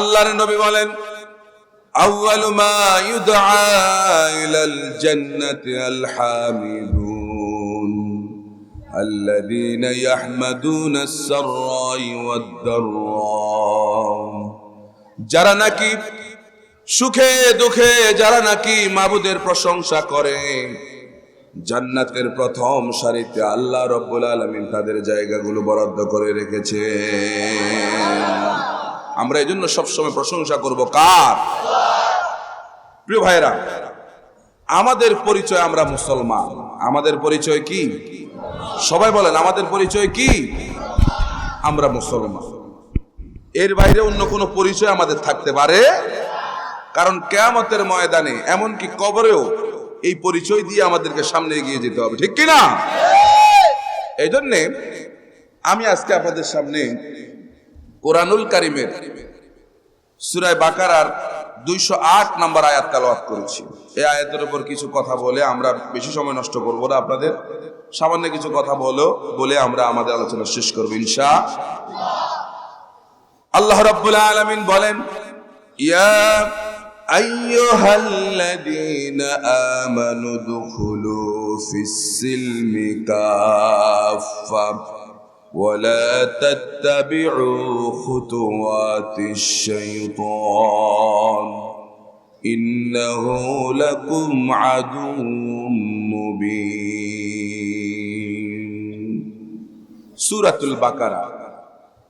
আল্লাহর নবী বলেন أول ما يدعى إلى الجنة الحامدون الذين يحمدون السراء والضراء যারা নাকি সুখে দুঃখে যারা নাকি মাবুদের প্রশংসা করে জান্নাতের প্রথম সারিতে আল্লাহ রব্বুল আলমিন তাদের জায়গাগুলো বরাদ্দ করে রেখেছে আমরা এই জন্য সবসময় প্রশংসা করব কার? প্রিয় ভাইরা আমাদের পরিচয় আমরা মুসলমান। আমাদের পরিচয় কি? সবাই বলেন, আমাদের পরিচয় কি? আমরা মুসলমান। এর বাইরে অন্য কোনো পরিচয় আমাদের থাকতে পারে? কারণ কেয়ামতের ময়দানে, এমনকি কবরেও এই পরিচয় দিয়ে আমাদেরকে সামনে এগিয়ে যেতে হবে। ঠিক কি না এই জন্যে আমি আজকে আপনাদের সামনে কোরআনুল কারিমের সুরায় বাকারার দুইশো আট নাম্বার আয়াত তালাওয়াত করেছি। এই আয়াতের উপর কিছু কথা বলে আমরা বেশি সময় নষ্ট করব না আপনাদের। সামান্য কিছু কথা বলো, বলে আমরা আমাদের আলোচনা শেষ করব ইনশা আল্লাহ রাব্বুল আলামিন বলেন, ইয়া আইয়ুহাল্লাযীনা আমানু দুখুলু ফিস-সিলমি কাফফা। ولا تتبعوا خطوات الشيطان إنه لكم عدو مبين سورة البقرة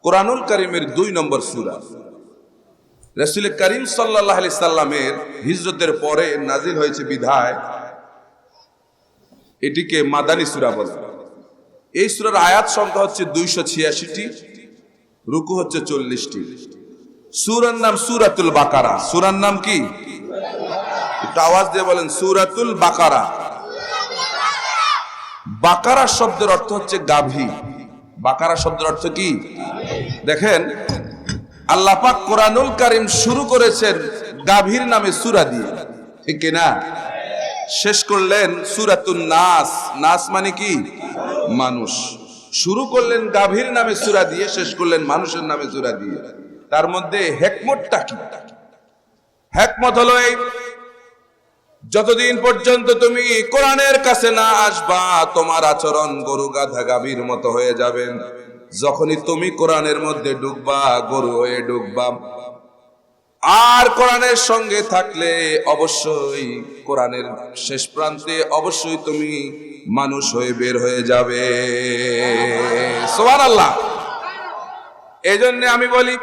কোরআনুল করিমের দুই নম্বর সুরা রসুল করিম সাল্লাহ আলি সাল্লামের হিজরতের পরে নাজিল হয়েছে বিধায় এটিকে মাদানী সুরা বলে এই সুরার আয়াত সংখ্যা হচ্ছে দুইশো ছিয়াশিটি, রুকু হচ্ছে চল্লিশটি। সুরার নাম সুরাতুল বাকারা। সুরার নাম কি? একটু আওয়াজ দিয়ে বলেন, সুরাতুল বাকারা। বাকারা শব্দের অর্থ হচ্ছে গাভী। বাকারা শব্দের অর্থ কি? দেখেন আল্লাপাক কোরআনুল কারিম শুরু করেছেন গাভীর নামে সুরা দিয়ে। ঠিক কিনা? শেষ করলেন সুরাতুন নাস। নাস মানে কি? মানুষ। শুরু করলেন গাভীর নামে সুরা দিয়ে, শেষ করলেন মানুষের নামে সুরা দিয়ে। তার মধ্যে হেকমতটা কি? হেকমত হলো এই, যতদিন পর্যন্ত তুমি কোরআনের কাছে না আসবা, তোমার আচরণ গরু গাধা গাভীর মতো হয়ে যাবেন যখনই তুমি কোরআনের মধ্যে ডুববা, গরু হয়ে ডুববা, আর কোরআনের সঙ্গে থাকলে অবশ্যই, কোরআনের শেষ প্রান্তে অবশ্যই তুমি মানুষ হয়ে বের হয়ে যাবে। সোহান আল্লাহ এই জন্য আমি বলি,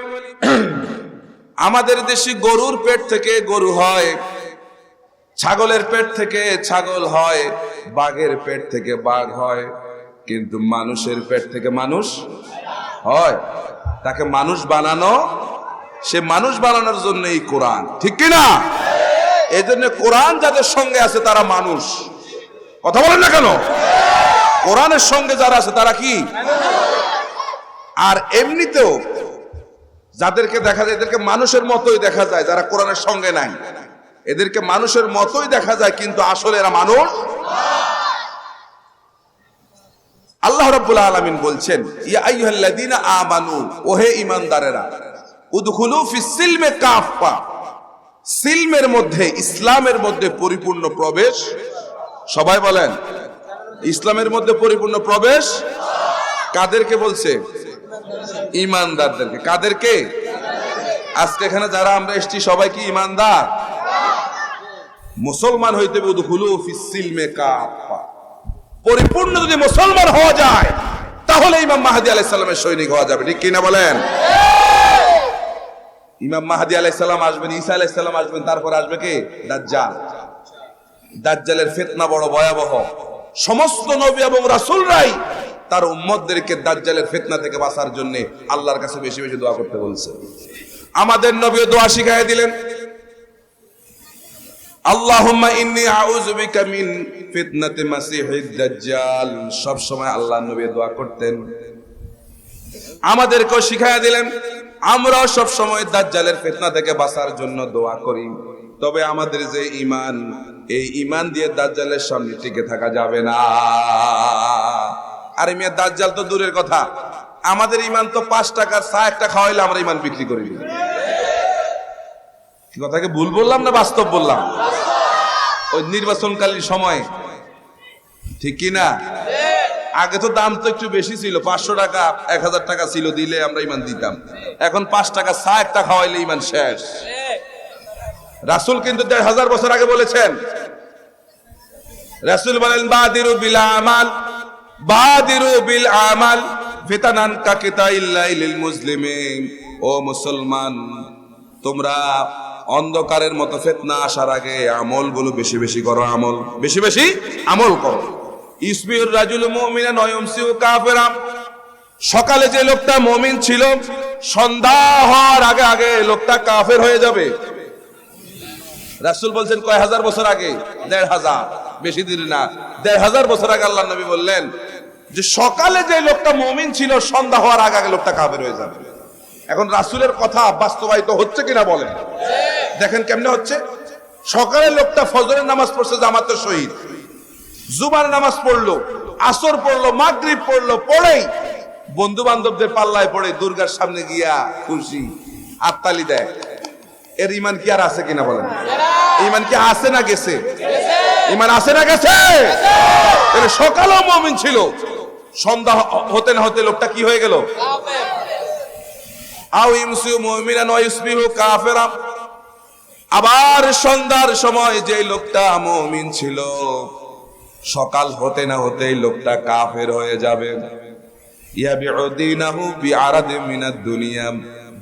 আমাদের দেশে গরুর পেট থেকে গরু হয়, ছাগলের পেট থেকে ছাগল হয়, বাঘের পেট থেকে বাঘ হয়, কিন্তু মানুষের পেট থেকে মানুষ হয়। তাকে মানুষ বানানো, সে মানুষ বানানোর জন্য এই কোরআন। ঠিক কিনা? এই জন্য কোরআন যাদের সঙ্গে আছে তারা মানুষ। কথা বলেন না কেন? কোরআনের সঙ্গে যারা আছে, তারা কি? আর এমনিতেও যাদেরকে দেখা যায়, এদেরকে মানুষের মতোই দেখা যায়, যারা কোরআনের সঙ্গে নাই। এদেরকে মানুষের মতোই দেখা যায়, কিন্তু আসলে এরা মানুষ আল্লাহ রাব্বুল আলামিন বলছেন, ইয়া আইয়ুহাল্লাযীনা আমানু, ওহে ঈমানদারেরা, উদখুলু ফিস সিলমে কাফা সিলমের মধ্যে, ইসলামের মধ্যে পরিপূর্ণ প্রবেশ সবাই বলেন, ইসলামের মধ্যে পরিপূর্ণ প্রবেশ কাদেরকে বলছে? ইমানদারদেরকে। কাদেরকে? আজকে এখানে যারা আমরা এসেছি, সবাই কি ইমানদার? মুসলমান হইতে পরিপূর্ণ যদি মুসলমান হওয়া যায়, তাহলে ইমাম মাহাদি আলাইসাল্লামের সৈনিক হওয়া যাবে। ঠিক কিনা বলেন? ইমাম মাহাদি আলাইসাল্লাম আসবেন, ঈসা আলাইসাল্লাম আসবেন, তারপর আসবে কে? দাজ্জাল। দাজ্জালের ফেতনা বড় ভয়াবহ। সমস্ত নবী এবং রাসূলরাই তার উম্মতদেরকে দাজ্জালের ফেতনা থেকে বাঁচার জন্য আল্লাহর কাছে বেশি বেশি দোয়া করতে বলছে। আমাদের নবীও দোয়া শিখাই দিলেন। আল্লাহুম্মা ইন্নী আউযু বিকা মিন ফিতনাতি মাসিহিদ দাজ্জাল। সব সময় আল্লাহর নবী দোয়া করতেন। আমাদেরকেও শিখাইয়া দিলেন। আমরাও সব সময় দাজ্জালের ফিতনা থেকে বাঁচার জন্য দোয়া করি। তবে আমাদের যে ইমান এই ইমান দিয়ে দাজ্জালের সামনে টিকে থাকা যাবে না। আরে মিয়া, দাজ্জাল তো দূরের কথা। আমাদের ইমান তো পাঁচ টাকার চা একটা খাওয়াইলে আমরা ইমান বিক্রি করি কথাকে ভুল বললাম না বাস্তব বললাম? ওই নির্বাচনকালীন সময়। ঠিক কি না? আগে তো দাম তো একটু বেশি ছিল, পাঁচশো টাকা, এক হাজার টাকা ছিল, দিলে আমরা ইমান দিতাম। এখন পাঁচ টাকা চা একটা খাওয়াইলে ইমান শেষ। রাসুল কিন্তু দেড় হাজার বছর আগে বলেছেন, রাসুল বলেন, বাদিরু বিল আমাল, বাদিরু বিল আমাল, ফিতানান কাকিতা ইল্লাইলিল মুসলিমিন। ও মুসলমান, তোমরা অন্ধকারের মতো ফেতনা আসার আগে আমলগুলো বেশি বেশি করো, আমল বেশি বেশি আমল করো। ইসমিউর রাজুল মুমিনা নয়মসিউ কাফেরা, সকালে যে লোকটা মমিন ছিল, সন্ধ্যা হওয়ার আগে আগে লোকটা কাফের হয়ে যাবে। রাসুল বলছেন, কয় হাজার বছর আগে? দেড় হাজার। বেশি দিন না। দেড় হাজার বছর আগে আল্লাহ নবী বললেন যে, সকালে যে লোকটা মমিন ছিল, সন্ধ্যা হওয়ার আগে আগে লোকটা কাবের হয়ে যাবে। এখন রাসুলের কথা বাস্তবায়িত হচ্ছে কিনা বলেন? দেখেন কেমনে হচ্ছে। সকালে লোকটা ফজরের নামাজ পড়ছে, জামাতের সহিত। জুমার নামাজ পড়ল, আসর পড়ল, মাগরিব পড়ল, পড়েই বন্ধু বান্ধবদের পাল্লায় পড়ে দুর্গার সামনে গিয়া খুশি। আত্মালি দেয়। এর ইমান কি আর আছে কিনা বলেন? ইমান কি আছে না গেছে? ইমান আছে না গেছে? সকালেও মমিন ছিল। সন্ধ্যা হতে না হতে লোকটা কি হয়ে গেল? আবার সন্ধ্যার সময় যে লোকটা মুমিন ছিল, সকাল হতে না হতেই লোকটা কাফের হয়ে যাবে। ইয়াবিউ দীনাহু বিআরাদি মিনাদ দুনিয়া।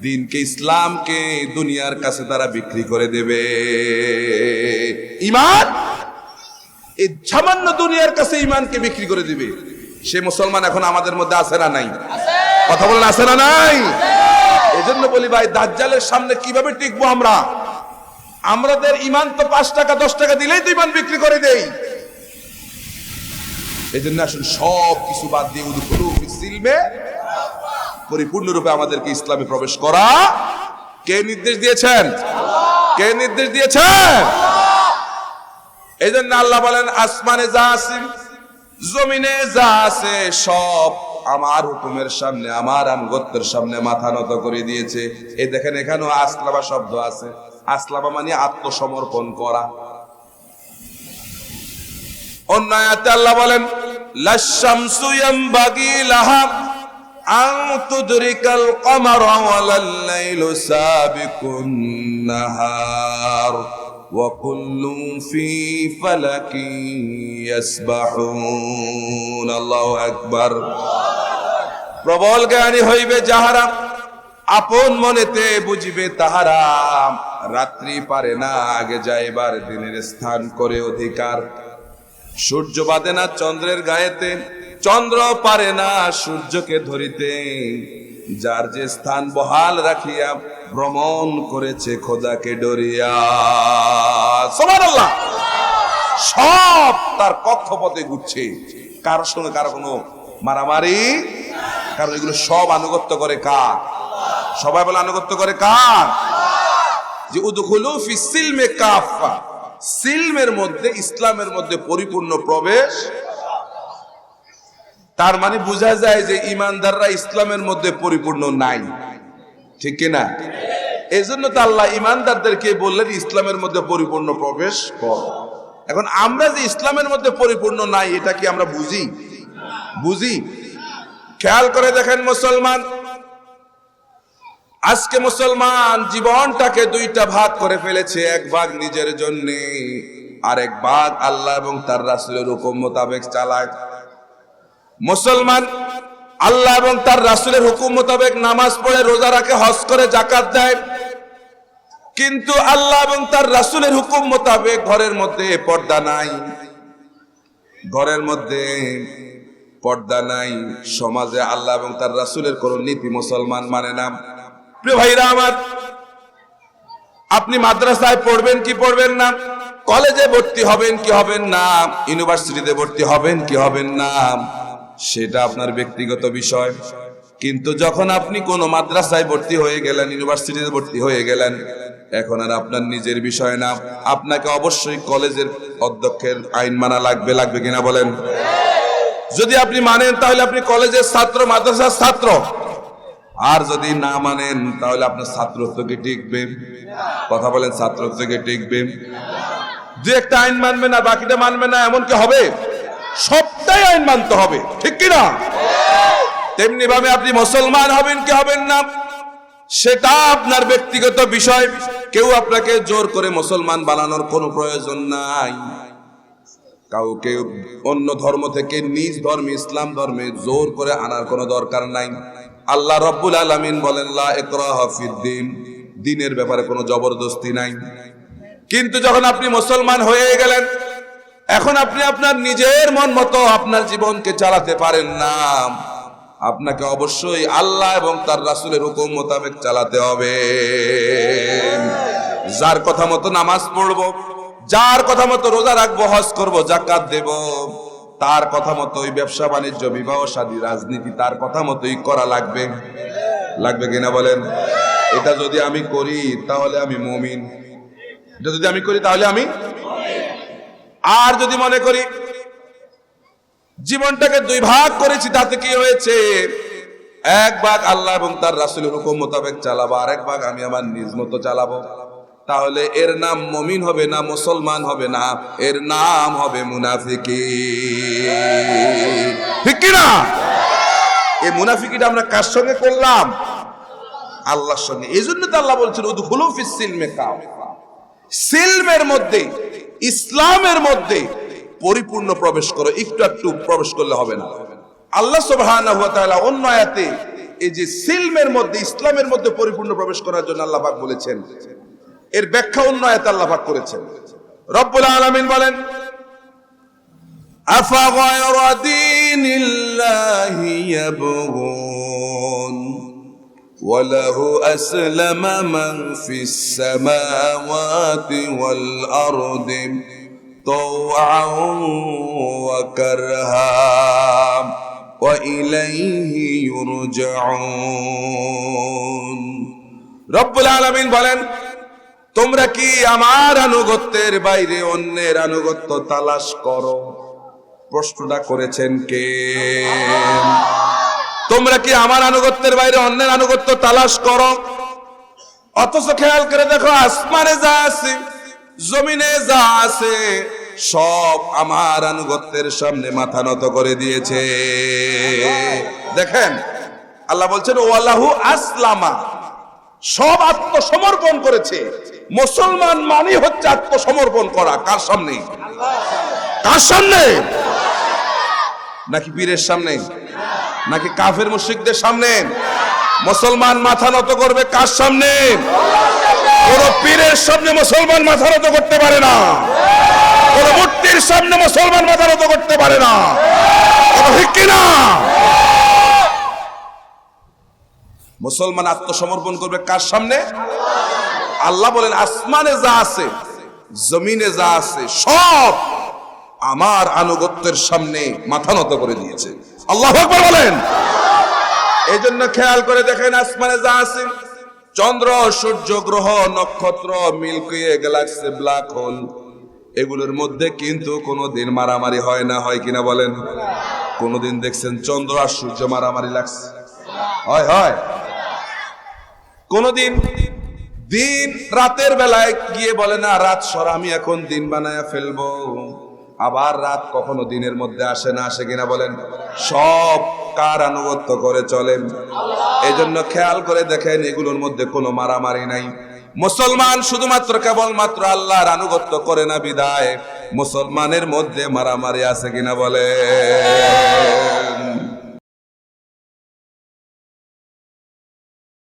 দিনকে ইসলামকে দুনিয়ার কাছে তারা বিক্রি করে দেবে। ইমান এই সামান্য দুনিয়ার কাছে ইমানকে বিক্রি করে দিবে। সে মুসলমান এখন আমাদের মধ্যে আছে না নাই? কথা বলেন, আছে না নাই? এজন্য বলি ভাই, দাজ্জালের সামনে কীভাবে টিকবো আমরা? আমাদের ইমান তো পাঁচ টাকা, দশ টাকা দিলেই তো ইমান বিক্রি করে দেই। এই জন্য আসুন, সব কিছু বাদ দিয়ে উদুকুলু সিলমে পরিপূর্ণরূপে আমাদেরকে ইসলামে প্রবেশ করা কে নির্দেশ দিয়েছেন? কে নির্দেশ দিয়েছেন? এই জন্য আল্লাহ বলেন, আসমানে যা আছে, জমিনে যা আছে, সব আমার হুকুমের সামনে, আমার আনুগত্যের সামনে মাথা নত করে দিয়েছে। এই দেখেন, এখানেও আসলাবা শব্দ আছে। আসলাবা মানে আত্মসমর্পণ করা। অন্য আল্লাহ বলেন লাশামসু ইয়ামবাগি লাহা কমারা ওয়ালাল লাইলু সাবিকুন নাহার, ওয়া কুল্লুন ফি ফালাকিন ইয়াসবাহুন। আল্লাহু আকবার। প্রবল জ্ঞানী হইবে যাহারা, আপন মনেতে বুঝিবে তাহারা, রাত্রি পারে না, আগে যাইবার দিনের স্থান করে অধিকার। সূর্য বাদে না চন্দ্রের গায়েতে চন্দ্র পারে না সূর্যকে ধরিতে। যার যে স্থান বহাল রাখিয়া ভ্রমণ করেছে খোদাকে ডরিয়া। সুবহানাল্লাহ! সব তার কক্ষপথে ঘুরছে। কারোর সঙ্গে কারও কোনো মারামারি? কারণ এগুলো সব আনুগত্য করে কার? সবাই বলে আনুগত্য করে কার? যে উদখুলু ফি সিলমে কাফা সিলমের মধ্যে, ইসলামের মধ্যে পরিপূর্ণ প্রবেশ তার মানে বোঝা যায় যে ইমানদাররা ইসলামের মধ্যে পরিপূর্ণ নাই। ঠিক কিনা এই জন্য তো আল্লাহ ইমানদারদেরকে বললেন, ইসলামের মধ্যে পরিপূর্ণ প্রবেশ কর। এখন আমরা যে ইসলামের মধ্যে পরিপূর্ণ নাই, এটা কি আমরা বুঝি? বুঝি? খেয়াল করে দেখেন মুসলমান, আজকে মুসলমান জীবনটাকে দুইটা ভাগ করে ফেলেছে, এক ভাগ নিজের জন্য আর এক ভাগ আল্লাহ এবং তার রাসুলের হুকুম মোতাবেক চালায়। মুসলমান আল্লাহ এবং তার রাসুলের হুকুম মোতাবেক নামাজ পড়ে রোজা রাখে, হজ করে জাকাত দেয়। কিন্তু আল্লাহ এবং তার রাসুলের হুকুম মোতাবেক ঘরের মধ্যে পর্দা নাই। ঘরের মধ্যে পর্দা নাই। সমাজে আল্লাহ এবং তার রাসুলের কোন নীতি মুসলমান মানে না। প্রিয় ভাইরা আমার, আপনি মাদ্রাসায় পড়বেন কি পড়বেন না? কলেজে ভর্তি হবেন কি হবেন না? ইউনিভার্সিটিতে ভর্তি হবেন কি হবেন না? সেটা আপনার ব্যক্তিগত বিষয়। কিন্তু যখন আপনি কোন মাদ্রাসায় ভর্তি হয়ে গেলেন, ইউনিভার্সিটিতে ভর্তি হয়ে গেলেন, এখন আর আপনার নিজের বিষয় না। আপনাকে অবশ্যই কলেজের অধ্যক্ষের আইন মানা লাগবে লাগবে কিনা বলেন? যদি আপনি মানেন, তাহলে আপনি কলেজের ছাত্র, মাদ্রাসার ছাত্র। আর যদি না মানেন, তাহলে আপনার ছাত্রত্ব কি টিকবে? কথা বলেন, ছাত্রত্ব কি টিকবে? দু একটা আইন মানবে না বাকিটা মানবে না, এমন কি হবে? সবটাই আইন মানতে হবে, ঠিক কি না তেমনি ভাবে আপনি মুসলমান হবেন, কি হবেন না? সেটা আপনার ব্যক্তিগত বিষয়। কেউ আপনাকে জোর করে মুসলমান বানানোর কোনো প্রয়োজন নাই। কাউকে অন্য ধর্ম থেকে নিজ ধর্মে, ইসলাম ধর্মে জোর করে আনার কোনো দরকার নাই। আল্লাহ রব্বুল আলামিন বলেন, লা ইকরাহা ফিদ্দিন দিনের ব্যাপারে কোনো জবরদস্তি নাই। কিন্তু যখন আপনি মুসলমান হয়ে গেলেন এখন আপনি আপনার নিজের মন মতো আপনার জীবনকে চালাতে পারেন না। আপনাকে অবশ্যই আল্লাহ এবং তার রাসূলের হুকুম মোতাবেক চালাতে হবে। যার কথা মতো নামাজ পড়ব, যার কথা মতো রোজা রাখব, হজ করব জাকাত দেব, তার কথা মতো ওই ব্যবসা, বাণিজ্য, বিবাহ, শাদী, রাজনীতি, তার কথা মতোই করা লাগবে। লাগবে কিনা বলেন? এটা যদি আমি করি, তাহলে আমি মমিন। এটা যদি আমি করি, তাহলে আমি আর যদি মনে করি জীবনটাকে দুই ভাগ করেছি, তাতে কি হয়েছে? এক ভাগ আল্লাহ এবং তার রাসুলের হুকুম মোতাবেক চালাবো আর এক ভাগ আমি আমার নিজ মতো চালাবো। তাহলে এর নাম মমিন হবে না মুসলমান হবে না, এর নাম হবে মুনাফিকি ঠিক কি না এই মুনাফিকিটা আমরা কার সঙ্গে করলাম? আল্লাহর সঙ্গে। এই জন্য তো আল্লাহ বলছেন, উদখুলু ফিস সিলমে কাও সিলমের মধ্যে ইসলামের মধ্যে পরিপূর্ণ প্রবেশ করো, একটু একটু প্রবেশ করলে হবে না। আল্লাহ সুবহানাহু ওয়া তাআলা অন্য আয়াতে এই যে সিলমের মধ্যে, ইসলামের মধ্যে পরিপূর্ণ প্রবেশ করার জন্য আল্লাহ পাক বলেছেন। এর ব্যাখ্যা অন্য আয়াতে আল্লাহ পাক করেছেন। রব্বুল আলামিন বলেন, আফা গায়রা দীনিল্লাহি ইয়াবগুন? وله أسلم من في السماوات والأرض طوعا وكرها وإليه يرجعون رب العالمين বলেন তোমরা কি আমার আনুগত্যের বাইরে অন্যের আনুগত্য তালাশ করো প্রশ্নটা করেছেন কে তোমরা কি আমার আনুগত্যের বাইরে অন্যের আনুগত্য তালাশ করো? অথচ খেয়াল করে দেখো আসমানে যা আছে জমিনে যা আছে সব আমার আনুগত্যের সামনে মাথা নত করে দিয়েছে। দেখেন আল্লাহ বলছেন ওয়াল্লাহু আসলামা। সব আত্মসমর্পণ করেছে। মুসলমান মানে হচ্ছে আত্মসমর্পণ করা। কার সামনে? কার সামনে? নাকি পীরের সামনে? নাকি কাফের মুশরিকদের সামনে? মুসলমান মাথা নত করবে কার সামনে? কোন পীরের সামনে মুসলমান মাথা নত করতে পারে না। কোন মূর্তির সামনে মুসলমান মাথা নত করতে পারে না। ঠিক মুসলমান আত্মসমর্পণ করবে কার সামনে? আল্লাহ বলেন, আসমানে যা আছে, জমিনে যা আছে, সব আমার আনুগত্যের সামনে মাথা নত করে দিয়েছে। আল্লাহ আকবার বলেন। এই জন্য খেয়াল করে দেখেন আসমানে যা আছে, চন্দ্র, সূর্য, গ্রহ, নক্ষত্র, মিল্কি, গ্যালাক্সি, ব্ল্যাক হোল, এগুলোর মধ্যে কিন্তু কোনোদিন মারামারি হয় না, হয় কিনা বলেন? কোনোদিন দেখছেন চন্দ্র আর সূর্য মারামারি লাগছে। হয় হয়। কোনোদিন দিন রাতের বেলায় গিয়ে বলে, না, রাত সর, আমি এখন দিন বানায় ফেলব। আবার রাত কখনো দিনের মধ্যে আসে না, আসে কিনা বলেন? সব কার আনুগত্য করে চলেন এই জন্য খেয়াল করে দেখেন, এগুলোর মধ্যে কোনো মারামারি নাই। মুসলমান শুধুমাত্র কেবলমাত্র আল্লাহর আনুগত্য করে না বিদায়। মুসলমানের মধ্যে মারামারি আছে কিনা বলেন?